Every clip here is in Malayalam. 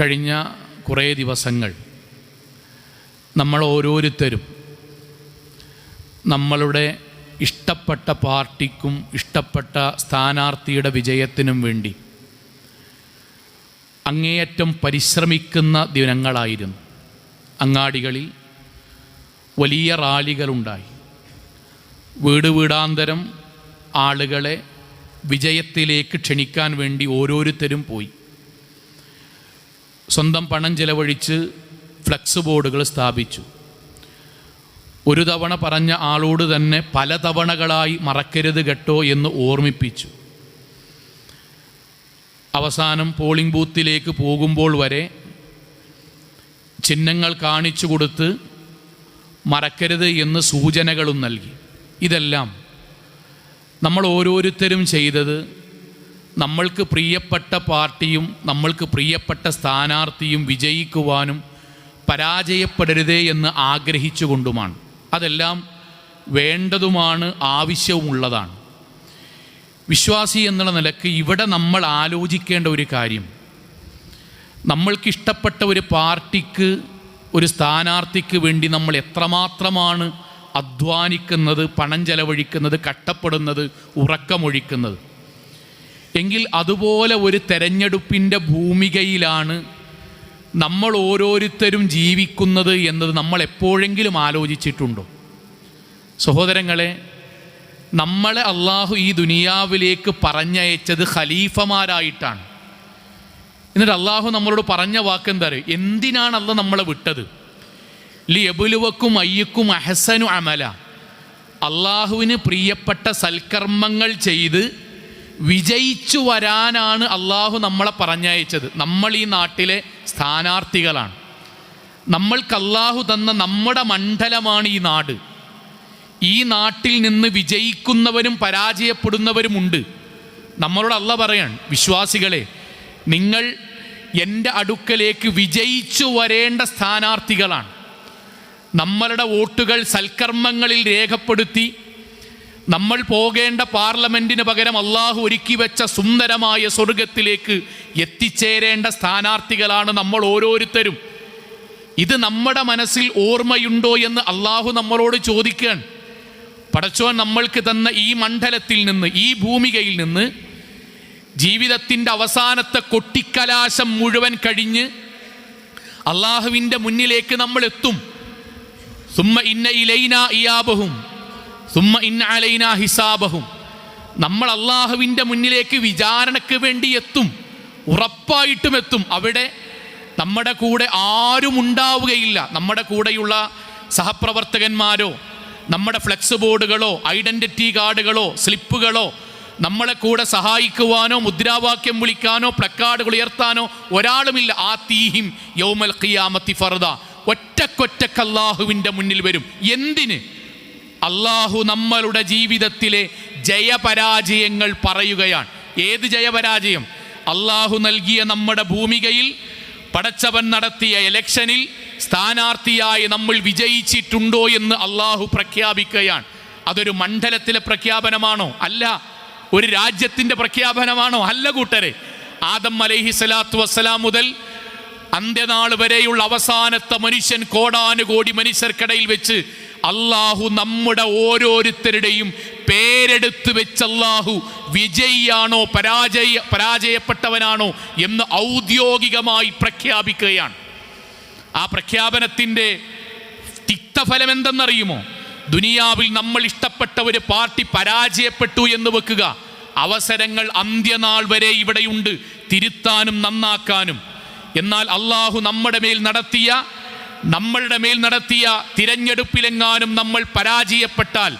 കഴിഞ്ഞ കുറേ ദിവസങ്ങൾ നമ്മൾ ഓരോരുത്തരും നമ്മളുടെ ഇഷ്ടപ്പെട്ട പാർട്ടിക്കും ഇഷ്ടപ്പെട്ട സ്ഥാനാർത്ഥിയുടെ വിജയത്തിനും വേണ്ടി അങ്ങേയറ്റം പരിശ്രമിക്കുന്ന ദിനങ്ങളായിരുന്നു. അങ്ങാടികളിൽ വലിയ റാലികളുണ്ടായി. വീട് വീടാന്തരം ആളുകളെ വിജയത്തിലേക്ക് ക്ഷണിക്കാൻ വേണ്ടി ഓരോരുത്തരും പോയി. സ്വന്തം പണം ചിലവഴിച്ച് ഫ്ലക്സ് ബോർഡുകൾ സ്ഥാപിച്ചു. ഒരു തവണ പറഞ്ഞ ആളോട് തന്നെ പല തവണകളായി മറക്കരുത് കേട്ടോ എന്ന് ഓർമ്മിപ്പിച്ചു. അവസാനം പോളിംഗ് ബൂത്തിലേക്ക് പോകുമ്പോൾ വരെ ചിഹ്നങ്ങൾ കാണിച്ചു കൊടുത്ത് മറക്കരുത് എന്ന് സൂചനകളും നൽകി. ഇതെല്ലാം നമ്മൾ ഓരോരുത്തരും ചെയ്തത് നമ്മൾക്ക് പ്രിയപ്പെട്ട പാർട്ടിയും നമ്മൾക്ക് പ്രിയപ്പെട്ട സ്ഥാനാർത്ഥിയും വിജയിക്കുവാനും പരാജയപ്പെടരുതേ എന്ന് ആഗ്രഹിച്ചുകൊണ്ടുമാണ്. അതെല്ലാം വേണ്ടതുമാണ് ആവശ്യവുമുള്ളതാണ്. വിശ്വാസി എന്നുള്ള നിലയ്ക്ക് ഇവിടെ നമ്മൾ ആലോചിക്കേണ്ട ഒരു കാര്യം. നമ്മൾക്കിഷ്ടപ്പെട്ട ഒരു പാർട്ടിക്ക് ഒരു സ്ഥാനാർത്ഥിക്ക് വേണ്ടി നമ്മൾ എത്രമാത്രമാണ് അധ്വാനിക്കുന്നത് പണം ചെലവഴിക്കുന്നത് കഷ്ടപ്പെടുന്നത് ഉറക്കമൊഴിക്കുന്നത്. എങ്കിൽ അതുപോലെ ഒരു തെരഞ്ഞെടുപ്പിന്റെ ഭൂമികയിലാണ് നമ്മൾ ഓരോരുത്തരും ജീവിക്കുന്നത് എന്നത് നമ്മൾ എപ്പോഴെങ്കിലും ആലോചിച്ചിട്ടുണ്ടോ? സഹോദരങ്ങളെ നമ്മളെ അള്ളാഹു ഈ ദുനിയാവിലേക്ക് പറഞ്ഞയച്ചത് ഖലീഫമാരായിട്ടാണ്. എന്നിട്ട് അള്ളാഹു നമ്മളോട് പറഞ്ഞ വാക്ക് എന്താ എന്തിനാണ് അല്ല നമ്മളെ വിട്ടത്? ലി എബുലുവക്കും അയ്യക്കും അഹസനു അമല. അള്ളാഹുവിന് പ്രിയപ്പെട്ട സൽക്കർമ്മങ്ങൾ ചെയ്ത് വിജയിച്ചു വരാനാണ് അള്ളാഹു നമ്മളെ പറഞ്ഞയച്ചത്. നമ്മൾ ഈ നാട്ടിലെ സ്ഥാനാർത്ഥികളാണ്. നമ്മൾക്ക് അള്ളാഹു തന്ന നമ്മുടെ മണ്ഡലമാണ് ഈ നാട്. ഈ നാട്ടിൽ നിന്ന് വിജയിക്കുന്നവരും പരാജയപ്പെടുന്നവരുമുണ്ട്. നമ്മളോട് അല്ല പറയാണ് വിശ്വാസികളെ നിങ്ങൾ എന്റെ അടുക്കലേക്ക് വിജയിച്ചു വരേണ്ട സ്ഥാനാർത്ഥികളാണ്. നമ്മളുടെ വോട്ടുകൾ സൽക്കർമ്മങ്ങളിൽ രേഖപ്പെടുത്തി നമ്മൾ പോകേണ്ട പാർലമെന്റിന് പകരം അള്ളാഹു ഒരുക്കി വെച്ച സുന്ദരമായ സ്വർഗത്തിലേക്ക് എത്തിച്ചേരേണ്ട സ്ഥാനാർത്ഥികളാണ് നമ്മൾ ഓരോരുത്തരും. ഇത് നമ്മുടെ മനസ്സിൽ ഓർമ്മയുണ്ടോ എന്ന് അള്ളാഹു നമ്മളോട് ചോദിക്കുകയാണ്. പടച്ചോൻ നമ്മൾക്ക് തന്ന ഈ മണ്ഡലത്തിൽ നിന്ന് ഈ ഭൂമികയിൽ നിന്ന് ജീവിതത്തിന്റെ അവസാനത്തെ കൊട്ടിക്കലാശം മുഴുവൻ കഴിഞ്ഞ് അള്ളാഹുവിന്റെ മുന്നിലേക്ക് നമ്മൾ എത്തും. സുമ്മ ഇന്ന ഇലൈന ഇയാബഹും. സുമ്മ ഹിസാബഹും. നമ്മൾ അള്ളാഹുവിന്റെ മുന്നിലേക്ക് വിചാരണയ്ക്ക് വേണ്ടി എത്തും ഉറപ്പായിട്ടും എത്തും. അവിടെ നമ്മുടെ കൂടെ ആരും ഉണ്ടാവുകയില്ല. നമ്മുടെ കൂടെയുള്ള സഹപ്രവർത്തകന്മാരോ നമ്മുടെ ഫ്ലെക്സ് ബോർഡുകളോ ഐഡന്റിറ്റി കാർഡുകളോ സ്ലിപ്പുകളോ നമ്മളെ കൂടെ സഹായിക്കുവാനോ മുദ്രാവാക്യം വിളിക്കാനോ പ്ലക്കാർഡുകൾ ഉയർത്താനോ ഒരാളുമില്ല. ആ തീഹിം യൗമൽ ഖിയാമത്തി ഫർദ. ഒറ്റക്കൊറ്റക്കല്ലാഹുവിന്റെ മുന്നിൽ വരും. എന്തിന്? അള്ളാഹു നമ്മളുടെ ജീവിതത്തിലെ ജയപരാജയങ്ങൾ പറയുകയാണ്. ഏത് ജയപരാജയം? അള്ളാഹു നൽകിയ നമ്മുടെ ഭൂമികയിൽ പടച്ചവൻ നടത്തിയ ഇലക്ഷനിൽ സ്ഥാനാർത്ഥിയായി നമ്മൾ വിജയിച്ചിട്ടുണ്ടോ എന്ന് അള്ളാഹു പ്രഖ്യാപിക്കുകയാണ്. അതൊരു മണ്ഡലത്തിലെ പ്രഖ്യാപനമാണോ? അല്ല ഒരു രാജ്യത്തിന്റെ പ്രഖ്യാപനമാണോ? അല്ല കൂട്ടരെ. ആദം അലൈഹി സ്വലാത്തു വസ്സലാം മുതൽ അന്ത്യനാൾ വരെയുള്ള അവസാനത്തെ മനുഷ്യൻ കോടാനുകോടി മനുഷ്യർക്കിടയിൽ വെച്ച് അള്ളാഹു നമ്മുടെ ഓരോരുത്തരുടെയും പേരെടുത്ത് വെച്ച് അള്ളാഹു വിജയിയാണോ പരാജയ പരാജയപ്പെട്ടവനാണോ എന്ന് ഔദ്യോഗികമായി പ്രഖ്യാപിക്കുകയാണ്. ആ പ്രഖ്യാപനത്തിന്റെ തിക്തഫലം എന്തെന്നറിയുമോ ദുനിയാവിൽ നമ്മൾ ഇഷ്ടപ്പെട്ട ഒരു പാർട്ടി പരാജയപ്പെട്ടു എന്ന് വെക്കുക. അവസരങ്ങൾ അന്ത്യനാൾ വരെ ഇവിടെയുണ്ട്. തിരുത്താനും നന്നാക്കാനും. എന്നാൽ അള്ളാഹു നമ്മുടെ മേൽ നടത്തിയ നമ്മളുടെ മേൽ നടത്തിയ തിരഞ്ഞെടുപ്പിലെങ്ങാനും നമ്മൾ പരാജയപ്പെട്ടാൽ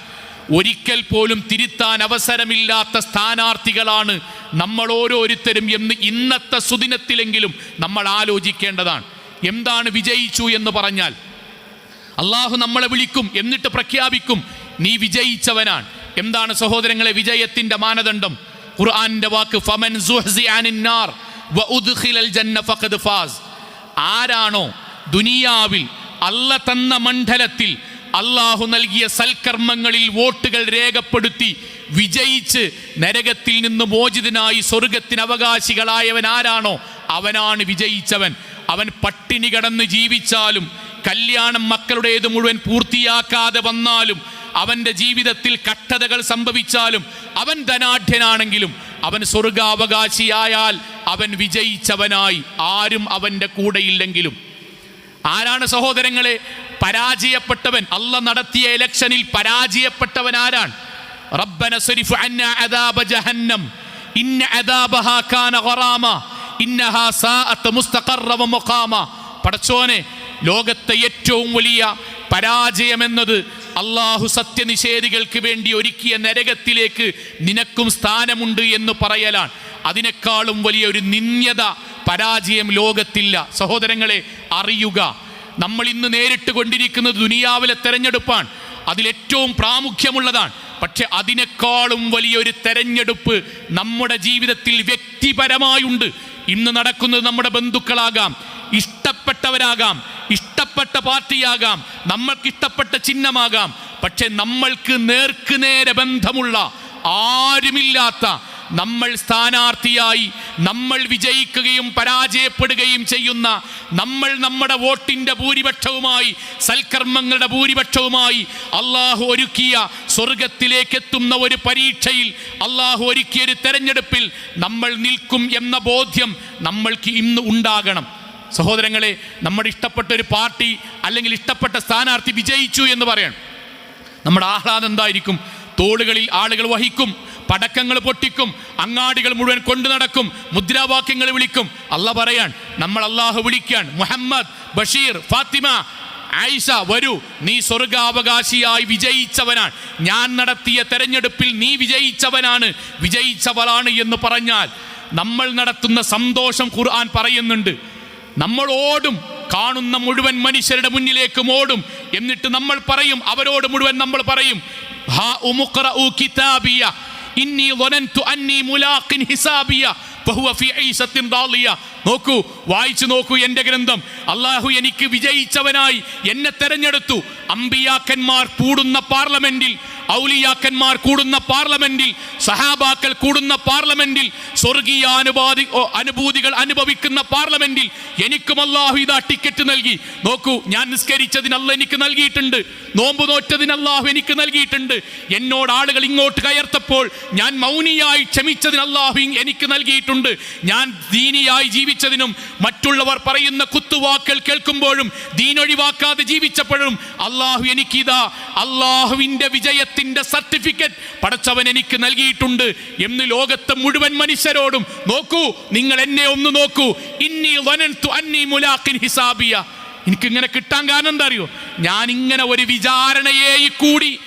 ഒരിക്കൽ പോലും തിരുത്താൻ അവസരമില്ലാത്ത സ്ഥാനാർത്ഥികളാണ് നമ്മൾ ഓരോരുത്തരും എന്ന് ഇന്നത്തെ സുദിനത്തിലെങ്കിലും നമ്മൾ ആലോചിക്കേണ്ടതാണ്. എന്താണ് വിജയിച്ചു എന്ന് പറഞ്ഞാൽ അള്ളാഹു നമ്മളെ വിളിക്കും എന്നിട്ട് പ്രഖ്യാപിക്കും നീ വിജയിച്ചവനാണ്. എന്താണ് സഹോദരങ്ങളെ വിജയത്തിന്റെ മാനദണ്ഡം? ഖുർആന്റെ വാക്ക് ഫമൻ ജന്ന ഫഖദ് ആരാണോ ദുനിയാവിൽ അല്ല തന്ന മണ്ഡലത്തിൽ അള്ളാഹു നൽകിയ സൽക്കർമ്മങ്ങളിൽ വോട്ടുകൾ രേഖപ്പെടുത്തി വിജയിച്ച് നരകത്തിൽ നിന്ന് മോചിതനായി സ്വർഗത്തിന് അവകാശികളായവൻ ആരാണോ അവനാണ് വിജയിച്ചവൻ. അവൻ പട്ടിണി കടന്ന് ജീവിച്ചാലും കല്യാണം മക്കളുടേത് മുഴുവൻ പൂർത്തിയാക്കാതെ വന്നാലും അവന്റെ ജീവിതത്തിൽ കട്ടതകൾ സംഭവിച്ചാലും അവൻ ധനാഢ്യനാണെങ്കിലും അവൻ സ്വർഗാവകാശിയായാൽ അവൻ വിജയിച്ചവനായി. ആരും അവന്റെ കൂടെയില്ലെങ്കിലും ആരാണ് സഹോദരങ്ങളെ? പരാജയപ്പെട്ടവൻ. അല്ല നടത്തിയ ഇലക്ഷനിൽ പരാജയപ്പെട്ടവൻ ആരാണ്? റബ്ബന സരിഫ് അന്ന അദാബ ജഹന്നം. ഇന്ന അദാബഹാ കാന ഖറാമ ഇന്നഹാ സാഅത്ത് മുസ്തഖറ വ മുഖാമ. പടച്ചോനെ ലോകത്തെ ഏറ്റവും വലിയ പരാജയമെന്നത് അള്ളാഹു സത്യനിഷേധികൾക്ക് വേണ്ടി ഒരുക്കിയ നരകത്തിലേക്ക് നിനക്കും സ്ഥാനമുണ്ട് എന്ന് പറയലാണ്. അതിനേക്കാളും വലിയ ഒരു നിന്ദ്യത പരാജയം ലോകത്തില്ല. സഹോദരങ്ങളെ അറിയുക. നമ്മൾ ഇന്ന് നേരിട്ട് കൊണ്ടിരിക്കുന്നത് ദുനിയാവിലെ തെരഞ്ഞെടുപ്പാണ്. അതിലേറ്റവും പ്രാമുഖ്യമുള്ളതാണ്. പക്ഷെ അതിനേക്കാളും വലിയൊരു തെരഞ്ഞെടുപ്പ് നമ്മുടെ ജീവിതത്തിൽ വ്യക്തിപരമായുണ്ട്. ഇന്ന് നടക്കുന്നത് നമ്മുടെ ബന്ധുക്കളാകാം ഇഷ്ടപ്പെട്ടവരാകാം ഇഷ്ടപ്പെട്ട പാർട്ടിയാകാം നമ്മൾക്ക് ഇഷ്ടപ്പെട്ട ചിഹ്നമാകാം. പക്ഷെ നമ്മൾക്ക് നേർക്കുനേരെ ബന്ധമുള്ള ആരുമില്ലാത്ത നമ്മൾ സ്ഥാനാർത്ഥിയായി നമ്മൾ വിജയിക്കുകയും പരാജയപ്പെടുകയും ചെയ്യുന്ന നമ്മൾ നമ്മുടെ വോട്ടിന്റെ ഭൂരിപക്ഷവുമായി സൽക്കർമ്മങ്ങളുടെ ഭൂരിപക്ഷവുമായി അള്ളാഹു ഒരുക്കിയ സ്വർഗത്തിലേക്ക് എത്തുന്ന ഒരു പരീക്ഷയിൽ അള്ളാഹു ഒരുക്കിയ ഒരു തെരഞ്ഞെടുപ്പിൽ നമ്മൾ നിൽക്കും എന്ന ബോധ്യം നമ്മൾക്ക് ഇന്ന് ഉണ്ടാകണം. സഹോദരങ്ങളെ നമ്മുടെ ഇഷ്ടപ്പെട്ട ഒരു പാർട്ടി അല്ലെങ്കിൽ ഇഷ്ടപ്പെട്ട സ്ഥാനാർത്ഥി വിജയിച്ചു എന്ന് പറയണം. നമ്മുടെ ആഹ്ലാദം എന്തായിരിക്കും? തോളുകളിൽ ആളുകൾ വഹിക്കും. പടക്കങ്ങൾ പൊട്ടിക്കും അങ്ങാടികൾ മുഴുവൻ കൊണ്ടു നടക്കും മുദ്രാവാക്യങ്ങൾ വിളിക്കും. അല്ല പറയാൻ നമ്മൾ അള്ളാഹു വിളിക്കാൻ. മുഹമ്മദ് ബഷീർ ഫാത്തിമ ആയിഷ വരൂ നീ സ്വർഗാവകാശിയായി വിജയിച്ചവനാണ്. ഞാൻ നടത്തിയ തെരഞ്ഞെടുപ്പിൽ നീ വിജയിച്ചവനാണ്. വിജയിച്ചവളാണ് എന്ന് പറഞ്ഞാൽ നമ്മൾ നടത്തുന്ന സന്തോഷം ഖുർആൻ പറയുന്നുണ്ട്. നമ്മൾ ഓടും കാണുന്ന മുഴുവൻ മനുഷ്യരുടെ മുന്നിലേക്കും ഓടും. എന്നിട്ട് നമ്മൾ പറയും അവരോട് മുഴുവൻ നമ്മൾ പറയും ഹാ ഉമുഖ്റഉ കിതാബിയ ഇന്നി അന്നി മുലാഖിൻ ഹിസാബിയ നോക്കൂ വായിച്ചു നോക്കൂ എന്റെ ഗ്രന്ഥം. അള്ളാഹു എനിക്ക് വിജയിച്ചവനായി എന്നെ തെരഞ്ഞെടുത്തു. അമ്പിയാക്കന്മാർ കൂടുന്ന പാർലമെന്റിൽ ഔലിയാക്കന്മാർ കൂടുന്ന പാർലമെന്റിൽ സഹാബാക്കൾ കൂടുന്ന പാർലമെന്റിൽ സ്വർഗീയ അനുപാതി അനുഭൂതികൾ അനുഭവിക്കുന്ന പാർലമെന്റിൽ എനിക്കും അള്ളാഹു ഇതാ ടിക്കറ്റ് നൽകി. നോക്കൂ ഞാൻ നിസ്കരിച്ചതിനല്ല എനിക്ക് നൽകിയിട്ടുണ്ട്. നോമ്പ് നോറ്റതിന് അള്ളാഹു എനിക്ക് നൽകിയിട്ടുണ്ട്. എന്നോട് ആളുകൾ ഇങ്ങോട്ട് കയർത്തപ്പോൾ ഞാൻ മൗനിയായി ക്ഷമിച്ചതിന് അള്ളാഹു എനിക്ക് നൽകിയിട്ടുണ്ട്. ഞാൻ ദീനിയായി ജീവിച്ചതിനും മറ്റുള്ളവർ പറയുന്ന കുത്തുവാക്കൾ കേൾക്കുമ്പോഴും ദീനൊഴിവാക്കാതെ ജീവിച്ചപ്പോഴും അള്ളാഹു എനിക്കിതാ അള്ളാഹുവിന്റെ വിജയത്തിന്റെ സർട്ടിഫിക്കറ്റ് പടച്ചവൻ എനിക്ക് നൽകിയിട്ടുണ്ട് എന്ന് ലോകത്തെ മുഴുവൻ മനുഷ്യരോടും നോക്കൂ നിങ്ങൾ എന്നെ ഒന്ന് നോക്കൂ. ഇന്നി അന്നി മുലാഖിൻ ഹിസാബിയ. എനിക്കിങ്ങനെ കിട്ടാൻ കാരണം എന്താ അറിയോ? ഞാൻ ഇങ്ങനെ ഒരു വിചാരണയെ കൂടി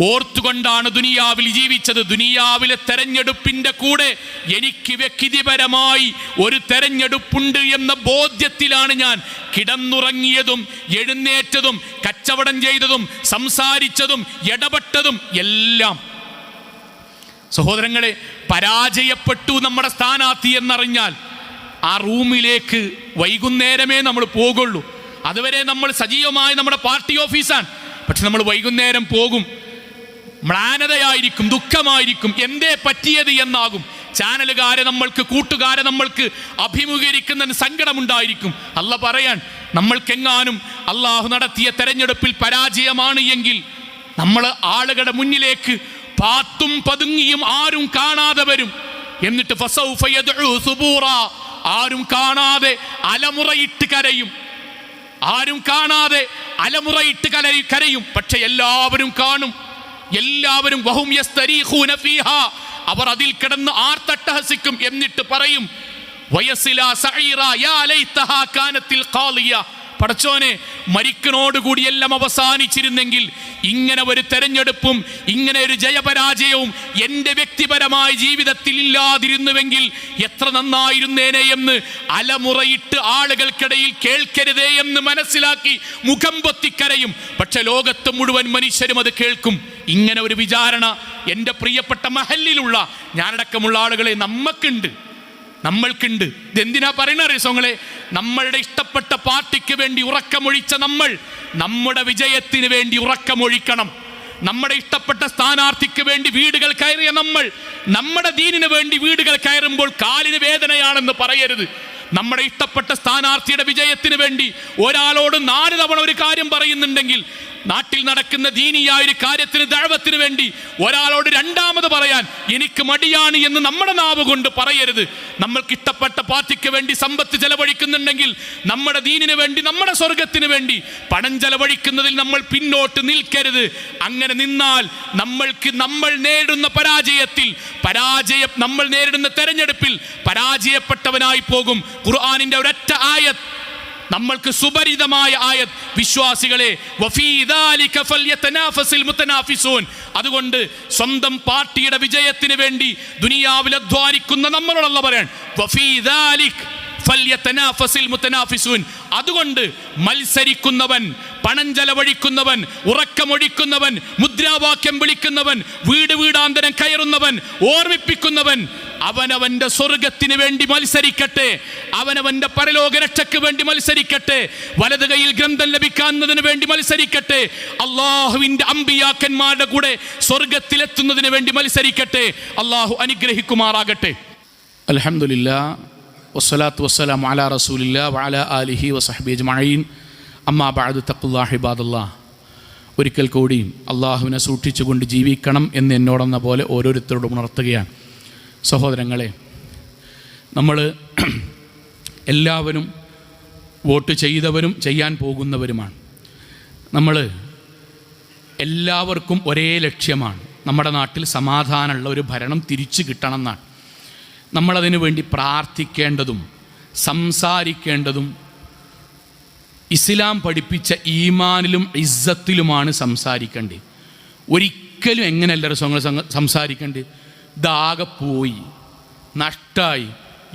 ഓർത്തുകൊണ്ടാണ് ദുനിയാവിൽ ജീവിച്ചത്. ദുനിയാവിലെ തെരഞ്ഞെടുപ്പിന്റെ കൂടെ എനിക്ക് വ്യക്തിപരമായി ഒരു തെരഞ്ഞെടുപ്പുണ്ട് എന്ന ബോധ്യത്തിലാണ് ഞാൻ കിടന്നുറങ്ങിയതും എഴുന്നേറ്റതും കച്ചവടം ചെയ്തതും സംസാരിച്ചതും ഇടപെട്ടതും എല്ലാം. സഹോദരങ്ങളെ പരാജയപ്പെട്ടു നമ്മുടെ സ്ഥാനാർത്ഥി എന്നറിഞ്ഞാൽ ആ റൂമിലേക്ക് വൈകുന്നേരമേ നമ്മൾ പോകുള്ളൂ. അതുവരെ നമ്മൾ സജീവമായി നമ്മുടെ പാർട്ടി ഓഫീസാണ്. പക്ഷെ നമ്മൾ വൈകുന്നേരം പോകും. മ്ലാനതയായിരിക്കും ദുഃഖമായിരിക്കും. എന്തേ പറ്റിയത് എന്നാകും. ചാനലുകാരെ നമ്മൾക്ക് കൂട്ടുകാരെ നമ്മൾക്ക് അഭിമുഖീകരിക്കുന്നതിന് സങ്കടമുണ്ടായിരിക്കും. അല്ല പറയാൻ നമ്മൾക്കെങ്ങാനും അള്ളാഹു നടത്തിയ തെരഞ്ഞെടുപ്പിൽ പരാജയമാണ് എങ്കിൽ നമ്മൾ ആളുകളുടെ മുന്നിലേക്ക് പാത്തും പതുങ്ങിയും ആരും കാണാതെ വരും. എന്നിട്ട്. ആരും കാണാതെ അലമുറയിട്ട് കരയും. ആരും കാണാതെ അലമുറയിട്ട് കരയും. പക്ഷെ എല്ലാവരും കാണും. എല്ലാവരും വഹും. അവർ അതിൽ കിടന്ന് ആർത്തട്ടഹസിക്കും എന്നിട്ട് പറയും പടച്ചോനെ മരിക്കനോടുകൂടിയെല്ലാം അവസാനിച്ചിരുന്നെങ്കിൽ ഇങ്ങനെ ഒരു തെരഞ്ഞെടുപ്പും ഇങ്ങനെ ഒരു ജയപരാജയവും എന്റെ വ്യക്തിപരമായ ജീവിതത്തിൽ ഇല്ലാതിരുന്നുവെങ്കിൽ എത്ര നന്നായിരുന്നേനെ എന്ന് അലമുറയിട്ട് ആളുകൾക്കിടയിൽ കേൾക്കരുതേ എന്ന് മനസ്സിലാക്കി മുഖം പൊത്തിക്കരയും. പക്ഷെ ലോകത്ത് മുഴുവൻ മനുഷ്യരും അത് കേൾക്കും. ഇങ്ങനെ ഒരു വിചാരണ എന്റെ പ്രിയപ്പെട്ട മഹലിലുള്ള ഞാനടക്കമുള്ള ആളുകളെ നമ്മക്കുണ്ട്. നമ്മൾക്കുണ്ട്. ഇതെന്തിനാ പറയണ അറിയസോങ്ങളെ നമ്മളുടെ ഇഷ്ടപ്പെട്ട പാർട്ടിക്ക് വേണ്ടി ഉറക്കമൊഴിച്ച നമ്മൾ നമ്മുടെ വിജയത്തിന് വേണ്ടി ഉറക്കമൊഴിക്കണം. നമ്മുടെ ഇഷ്ടപ്പെട്ട സ്ഥാനാർത്ഥിക്ക് വേണ്ടി വീടുകൾ കയറിയ നമ്മൾ നമ്മുടെ ദീനിന് വേണ്ടി വീടുകൾ കയറുമ്പോൾ കാലിന് വേദനയാണെന്ന് പറയരുത്. നമ്മുടെ ഇഷ്ടപ്പെട്ട സ്ഥാനാർത്ഥിയുടെ വിജയത്തിന് വേണ്ടി ഒരാളോട് നാല് തവണ ഒരു കാര്യം പറയുന്നുണ്ടെങ്കിൽ നാട്ടിൽ നടക്കുന്ന ദീനിയായ ഒരു കാര്യത്തിന് ദഴവത്തിന് വേണ്ടി ഒരാളോട് രണ്ടാമത് പറയാൻ എനിക്ക് മടിയാണ് എന്ന് നമ്മുടെ നാവ് കൊണ്ട് പറയരുത്. നമ്മൾക്ക് ഇഷ്ടപ്പെട്ട പാർട്ടിക്ക് വേണ്ടി സമ്പത്ത് ചെലവഴിക്കുന്നുണ്ടെങ്കിൽ നമ്മുടെ ദീനിന് വേണ്ടി നമ്മുടെ സ്വർഗത്തിന് വേണ്ടി പണം ചെലവഴിക്കുന്നതിൽ നമ്മൾ പിന്നോട്ട് നിൽക്കരുത്. അങ്ങനെ നിന്നാൽ നമ്മൾക്ക് നമ്മൾ നേടുന്ന പരാജയത്തിൽ പരാജയം നമ്മൾ നേരിടുന്ന തെരഞ്ഞെടുപ്പിൽ പരാജയപ്പെട്ടവനായി പോകും. ഖുർആാനിന്റെ ഒരൊറ്റ ആയത്ത് നമ്മൾക്ക് സുപരിതമായ ആയത് വിശ്വാസികളെ അതുകൊണ്ട് സ്വന്തം പാർട്ടിയുടെ വിജയത്തിന് വേണ്ടി ദുനിയാവിൽ അധ്വാനിക്കുന്ന നമ്മളോടുള്ള പറയാൻ. അതുകൊണ്ട് മത്സരിക്കുന്നവൻ പണം ചെലവഴിക്കുന്നവൻ ഉറക്കമൊഴിക്കുന്നവൻ മുദ്രാവാക്യം വിളിക്കുന്നവൻ വീട് വീടാന്തരം കയറുന്നവൻ ഓർമ്മിപ്പിക്കുന്നവൻ അവനവന്റെ സ്വർഗത്തിന് വേണ്ടി മത്സരിക്കട്ടെ. അവനവന്റെ പരലോക രക്ഷയ്ക്ക് വേണ്ടി മത്സരിക്കട്ടെ. വലത് കൈയിൽ ഗ്രന്ഥം ലഭിക്കാവുന്നതിന് വേണ്ടി മത്സരിക്കട്ടെ. അള്ളാഹുവിന്റെ അമ്പിയാക്കന്മാരുടെ കൂടെ സ്വർഗത്തിലെത്തുന്നതിന് വേണ്ടി മത്സരിക്കട്ടെ. അള്ളാഹു അനുഗ്രഹിക്കുമാറാകട്ടെ. അൽഹംദുലില്ലാ. വസ്സലാത്തു വസ്സലാം അലാ റസൂലില്ല വാല ആലിഹി വസഹബി അജ്മഈൻ. അമ്മാ ബഅദു തക്കുല്ലാഹിബാദുല്ലാ ഒരിക്കൽ കൂടി അള്ളാഹുവിനെ സൂക്ഷിച്ചുകൊണ്ട് ജീവിക്കണം എന്ന് എന്നോടെന്ന പോലെ ഓരോരുത്തരോടും ഉണർത്തുകയാണ്. സഹോദരങ്ങളെ നമ്മൾ എല്ലാവരും വോട്ട് ചെയ്തവരും ചെയ്യാൻ പോകുന്നവരുമാണ്. നമ്മൾ എല്ലാവർക്കും ഒരേ ലക്ഷ്യമാണ്. നമ്മുടെ നാട്ടിൽ സമാധാനമുള്ള ഒരു ഭരണം തിരിച്ചു കിട്ടണം എന്നാണ് നമ്മളതിനു വേണ്ടി പ്രാർത്ഥിക്കേണ്ടതും സംസാരിക്കേണ്ടതും ഇസ്ലാം പഠിപ്പിച്ച ഈമാനിലും ഇസ്സത്തിലുമാണ് സംസാരിക്കേണ്ടത്. ഒരിക്കലും എങ്ങനെയല്ല സംസാരിക്കേണ്ടത്? ഇതാകെ പോയി നഷ്ടമായി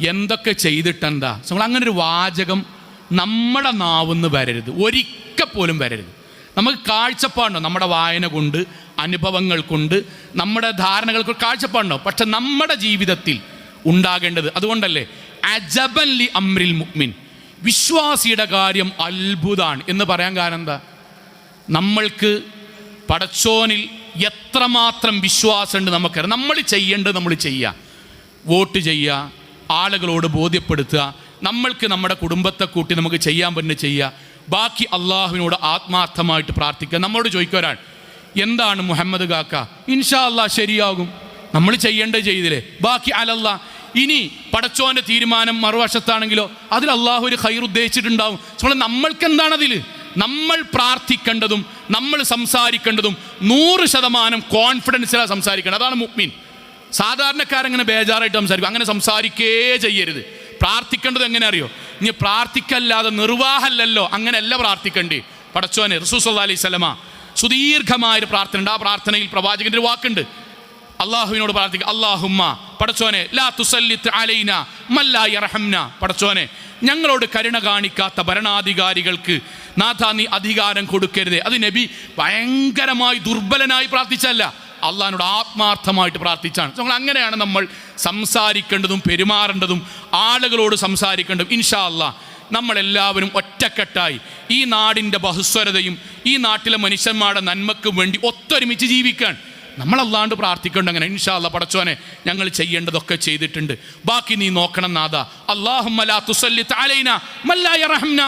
എന്തൊക്കെ ചെയ്തിട്ടെന്താ? നമ്മൾ അങ്ങനെ ഒരു വാചകം നമ്മുടെ നാവുന്ന് വരരുത്. ഒരിക്കൽ പോലും വരരുത്. നമുക്ക് കാഴ്ചപ്പാടുണ്ടോ? നമ്മുടെ വായന കൊണ്ട് അനുഭവങ്ങൾ കൊണ്ട് നമ്മുടെ ധാരണകൾക്ക് കാഴ്ചപ്പാടുണ്ടോ? പക്ഷെ നമ്മുടെ ജീവിതത്തിൽ ഉണ്ടാകേണ്ടത് അതുകൊണ്ടല്ലേ? അജബൻ ലി അമ്രിൽ മുക്മിൻ വിശ്വാസിയുടെ കാര്യം അത്ഭുതമാണ് എന്ന് പറയാൻ കാരണം എന്താ? നമ്മൾക്ക് പടച്ചോനിൽ എത്രമാത്രം വിശ്വാസമുണ്ട് നമുക്കറിയാം നമ്മൾ ചെയ്യേണ്ടത് നമ്മൾ ചെയ്യുക. വോട്ട് ചെയ്യുക ആളുകളോട് ബോധ്യപ്പെടുത്തുക നമ്മൾക്ക് നമ്മുടെ കുടുംബത്തെ കൂട്ടി നമുക്ക് ചെയ്യാൻ പറ്റുന്ന ചെയ്യുക. ബാക്കി അള്ളാഹുവിനോട് ആത്മാർത്ഥമായിട്ട് പ്രാർത്ഥിക്കുക. നമ്മളോട് ചോദിക്കുക ഒരാൾ എന്താണ് മുഹമ്മദ് കാക്ക? ഇൻഷാ അള്ളാഹ് ശരിയാകും. നമ്മൾ ചെയ്യേണ്ടത് ചെയ്തില്ലേ? ബാക്കി അലല്ല. ഇനി പടച്ചോന്റെ തീരുമാനം മറുവശത്താണെങ്കിലോ അതിൽ അള്ളാഹു ഒരു ഹൈർ ഉദ്ദേശിച്ചിട്ടുണ്ടാവും. നമ്മൾക്ക് എന്താണ് അതിൽ നമ്മൾ പ്രാർത്ഥിക്കേണ്ടതും നമ്മൾ സംസാരിക്കേണ്ടതും നൂറ് ശതമാനം കോൺഫിഡൻസിലാണ് സംസാരിക്കേണ്ടത് അതാണ് മുക്മീൻ. സാധാരണക്കാരങ്ങനെ ബേജാറായിട്ട് സംസാരിക്കും. അങ്ങനെ സംസാരിക്കേ ചെയ്യരുത്. പ്രാർത്ഥിക്കേണ്ടത് എങ്ങനെ അറിയോ? ഇനി പ്രാർത്ഥിക്കല്ലാതെ നിർവാഹമല്ലല്ലോ. അങ്ങനെയല്ല പ്രാർത്ഥിക്കണ്ടേ. പടച്ചോനെ റസൂസ് അലൈഹി സ്വലമ സുദീർഘമായൊരു പ്രാർത്ഥന ഉണ്ട് ആ പ്രാർത്ഥനയിൽ പ്രവാചകന്റെ ഒരു വാക്കുണ്ട്. അള്ളാഹുവിനോട് പ്രാർത്ഥിക്കുക അള്ളാഹുമ്മ പടച്ചോനെ ലാ തുസല്ലിത്ത് അലൈന മല്ലായി റഹംന പടച്ചോനെ ഞങ്ങളോട് കരുണ കാണിക്കാത്ത ഭരണാധികാരികൾക്ക് നാഥ നീ അധികാരം കൊടുക്കരുതേ. അത് നബി ഭയങ്കരമായി ദുർബലനായി പ്രാർത്ഥിച്ചല്ല അള്ളഹാനോട് ആത്മാർത്ഥമായിട്ട് പ്രാർത്ഥിച്ചാണ്. നമ്മൾ അങ്ങനെയാണ് നമ്മൾ സംസാരിക്കേണ്ടതും പെരുമാറേണ്ടതും ആളുകളോട് സംസാരിക്കേണ്ടതും. ഇൻഷാ അള്ളാഹ് നമ്മളെല്ലാവരും ഒറ്റക്കെട്ടായി ഈ നാടിന്റെ ബഹുസ്വരതയും ഈ നാട്ടിലെ മനുഷ്യന്മാരുടെ നന്മക്കും വേണ്ടി ഒത്തൊരുമിച്ച് ജീവിക്കാൻ നമ്മളല്ലാണ്ട് പ്രാർത്ഥിക്കേണ്ട അങ്ങനെ ഇൻഷാല്ല പടച്ചോനെ ഞങ്ങൾ ചെയ്യേണ്ടതൊക്കെ ചെയ്തിട്ടുണ്ട്. ബാക്കി നീ നോക്കണം നാഥ. അള്ളാഹുമല തുസല്ലി മല്ലായ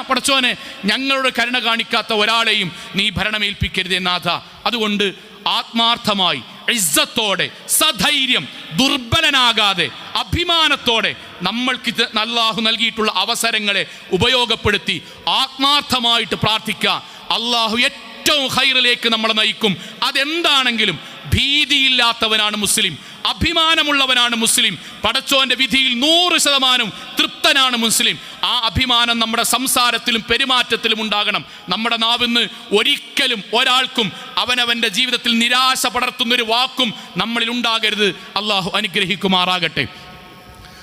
പടച്ചോനെ ഞങ്ങളുടെ കരുണ കാണിക്കാത്ത ഒരാളെയും നീ ഭരണമേൽപ്പിക്കരുതേ നാഥ. അതുകൊണ്ട് ആത്മാർത്ഥമായി ഇസ്സത്തോടെ സധൈര്യം ദുർബലനാകാതെ അഭിമാനത്തോടെ നമ്മൾക്ക് അള്ളാഹു നൽകിയിട്ടുള്ള അവസരങ്ങളെ ഉപയോഗപ്പെടുത്തി ആത്മാർത്ഥമായിട്ട് പ്രാർത്ഥിക്കുക അള്ളാഹു ഏറ്റവും ഹൈറിലേക്ക് നമ്മളെ നയിക്കും. അതെന്താണെങ്കിലും ഭീതിയില്ലാത്തവനാണ് മുസ്ലിം അഭിമാനമുള്ളവനാണ് മുസ്ലിം പടച്ചോന്റെ വിധിയിൽ നൂറ് ശതമാനം തൃപ്തനാണ് മുസ്ലിം. ആ അഭിമാനം നമ്മുടെ സംസാരത്തിലും പെരുമാറ്റത്തിലും ഉണ്ടാകണം. നമ്മുടെ നാവിന്ന് ഒരിക്കലും ഒരാൾക്കും അവനവന്റെ ജീവിതത്തിൽ നിരാശ പടർത്തുന്നൊരു വാക്കും നമ്മളിൽ ഉണ്ടാകരുത്. അള്ളാഹു അനുഗ്രഹിക്കുമാറാകട്ടെ.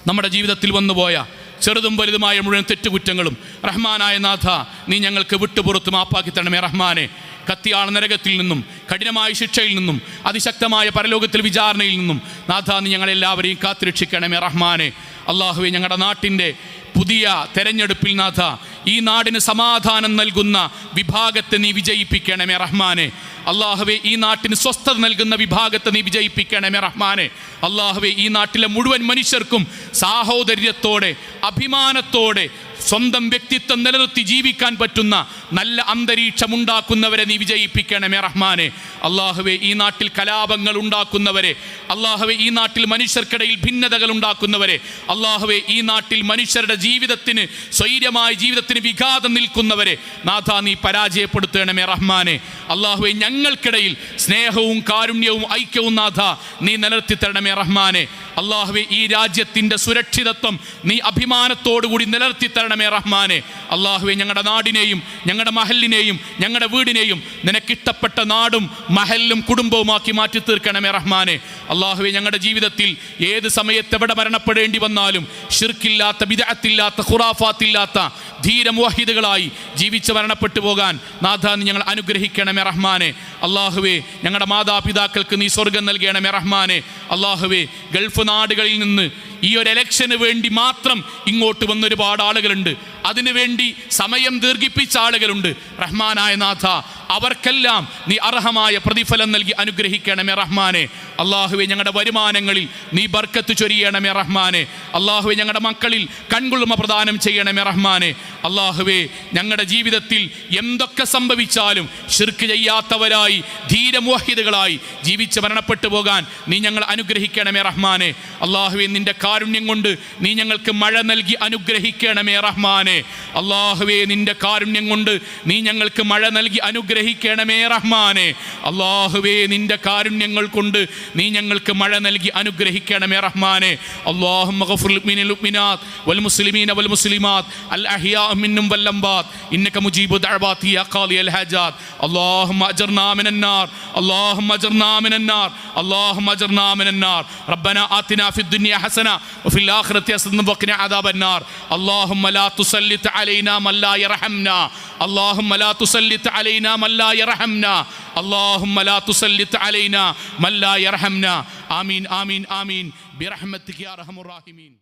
നമ്മുടെ ജീവിതത്തിൽ വന്നുപോയ ചെറുതും വലുതുമായ മുഴുവൻ തെറ്റുകുറ്റങ്ങളും റഹ്മാനായ നാഥ നീ ഞങ്ങൾക്ക് വിട്ടുപുറത്ത് മാപ്പാക്കി തരണമേ റഹ്മാനെ. കത്തിയാൾ നരകത്തിൽ നിന്നും കഠിനമായ ശിക്ഷയിൽ നിന്നും അതിശക്തമായ പരലോകത്തിൽ വിചാരണയിൽ നിന്നും നാഥ നീ ഞങ്ങളെല്ലാവരെയും കാത്തുരക്ഷിക്കണമേ റഹ്മാനെ. അള്ളാഹുവെ ഞങ്ങളുടെ നാട്ടിന്റെ പുതിയ തെരഞ്ഞെടുപ്പിൽ നാഥ ഈ നാടിന് സമാധാനം നൽകുന്ന വിഭാഗത്തെ നീ വിജയിപ്പിക്കണമേ റഹ്മാനെ. അള്ളാഹുവെ ഈ നാട്ടിന് സ്വസ്ഥത നൽകുന്ന വിഭാഗത്തെ നീ വിജയിപ്പിക്കണമേ റഹ്മാനെ. അള്ളാഹുവെ ഈ നാട്ടിലെ മുഴുവൻ മനുഷ്യർക്കും സാഹോദര്യത്തോടെ അഭിമാനത്തോടെ സ്വന്തം വ്യക്തിത്വം നിലനിർത്തി ജീവിക്കാൻ പറ്റുന്ന നല്ല അന്തരീക്ഷം ഉണ്ടാക്കുന്നവരെ നീ വിജയിപ്പിക്കണമേ റഹ്മാനെ. അള്ളാഹുവെ ഈ നാട്ടിൽ കലാപങ്ങൾ ഉണ്ടാക്കുന്നവരെ അള്ളാഹുവെ ഈ നാട്ടിൽ മനുഷ്യർക്കിടയിൽ ഭിന്നതകൾ ഉണ്ടാക്കുന്നവരെ അള്ളാഹുവെ ഈ നാട്ടിൽ മനുഷ്യരുടെ ജീവിതത്തിന് സ്വൈര്യമായ ജീവിതത്തിന് വിഘാതം നിൽക്കുന്നവരെ നാഥ നീ പരാജയപ്പെടുത്തണമേ റഹ്മാനെ. അള്ളാഹുവെ ഞങ്ങൾക്കിടയിൽ സ്നേഹവും കാരുണ്യവും ഐക്യവും നാഥ നീ നിലനിർത്തി തരണമേ റഹ്മാനെ. അള്ളാഹുവെ ഈ രാജ്യത്തിന്റെ സുരക്ഷിതത്വം നീ അഭിമാനത്തോടുകൂടി നിലർത്തി തരണമേ റഹ്മാനെ. അള്ളാഹുവെ ഞങ്ങളുടെ നാടിനെയും ഞങ്ങളുടെ മഹലിനെയും ഞങ്ങളുടെ വീടിനെയും നിനക്കിഷ്ടപ്പെട്ട നാടും മഹലും കുടുംബവുമാക്കി മാറ്റി തീർക്കണമേ റഹ്മാനെ. അള്ളാഹുവെ ഞങ്ങളുടെ ജീവിതത്തിൽ ഏത് സമയത്ത് എവിടെ മരണപ്പെടേണ്ടി വന്നാലും ഷിർക്കില്ലാത്ത വിദഗത്തില്ലാത്ത ഖുറാഫാത്തില്ലാത്ത ധീരമോഹിതകളായി ജീവിച്ച് മരണപ്പെട്ടു പോകാൻ നാഥ നീ ഞങ്ങൾ അനുഗ്രഹിക്കണമേ റഹ്മാനെ. അള്ളാഹുവെ ഞങ്ങളുടെ മാതാപിതാക്കൾക്ക് നീ സ്വർഗം നൽകണമേ റഹ്മാനെ. അള്ളാഹുവെ ഗൾഫ് നാടുകളിൽ നിന്ന് ഈ ഒരു എലക്ഷന് വേണ്ടി മാത്രം ഇങ്ങോട്ട് വന്ന ഒരുപാട് ആളുകളുണ്ട്. അതിനുവേണ്ടി സമയം ദീർഘിപ്പിച്ച ആളുകളുണ്ട്. റഹ്മാനായ നാഥ അവർക്കെല്ലാം നീ അർഹമായ പ്രതിഫലം നൽകി അനുഗ്രഹിക്കണമേ റഹ്മാനെ. അള്ളാഹുവെ ഞങ്ങളുടെ വരുമാനങ്ങളിൽ നീ ബർക്കത്ത് ചൊരിയണമേ റഹ്മാനെ. അള്ളാഹുവെ ഞങ്ങളുടെ മക്കളിൽ കൺകുളിമ പ്രദാനം ചെയ്യണമേ റഹ്മാനെ. അള്ളാഹുവെ ഞങ്ങളുടെ ജീവിതത്തിൽ എന്തൊക്കെ സംഭവിച്ചാലും ഷിർക്ക് ചെയ്യാത്തവരായി ധീരമോഹിതകളായി ജീവിച്ച് മരണപ്പെട്ടു പോകാൻ നീ ഞങ്ങൾ അനുഗ്രഹിക്കണമേ റഹ്മാനെ. അള്ളാഹുവെ നിന്റെ കാരുണ്യം കൊണ്ട് നീ ഞങ്ങൾക്ക് മഴ നൽകി അനുഗ്രഹിക്കണമേ റഹ്മാനെ. അള്ളാഹുവെ നിന്റെ കാരുണ്യം കൊണ്ട് നീ ഞങ്ങൾക്ക് മഴ നൽകി അനുഗ്രഹിക്കണമേ റഹ്മാനെ അള്ളാഹുവേ നിന്റെ കാരുണ്യങ്ങൾ കൊണ്ട് നീ ഞങ്ങൾക്ക് മഴ നൽകി അനുഗ്രഹിക്കണമേ റഹ്മാനെ അള്ളാഹും والمسلمين والمسلمات الأحياء منهم والأموات إنك مجيب دعوات يا قاضي الحاجات اللهم أجرنا من النار اللهم أجرنا من النار اللهم أجرنا من النار ربنا آتنا في الدنيا حسنة وفي الآخرة حسنة وقنا عذاب النار اللهم لا تسلط علينا من لا يرحمنا. اللهم لا تسلط علينا من لا يرحمنا. اللهم لا تسلط علينا من لا يرحمنا. آمين آمين آمين. برحمتك يا أرحم الراحمين.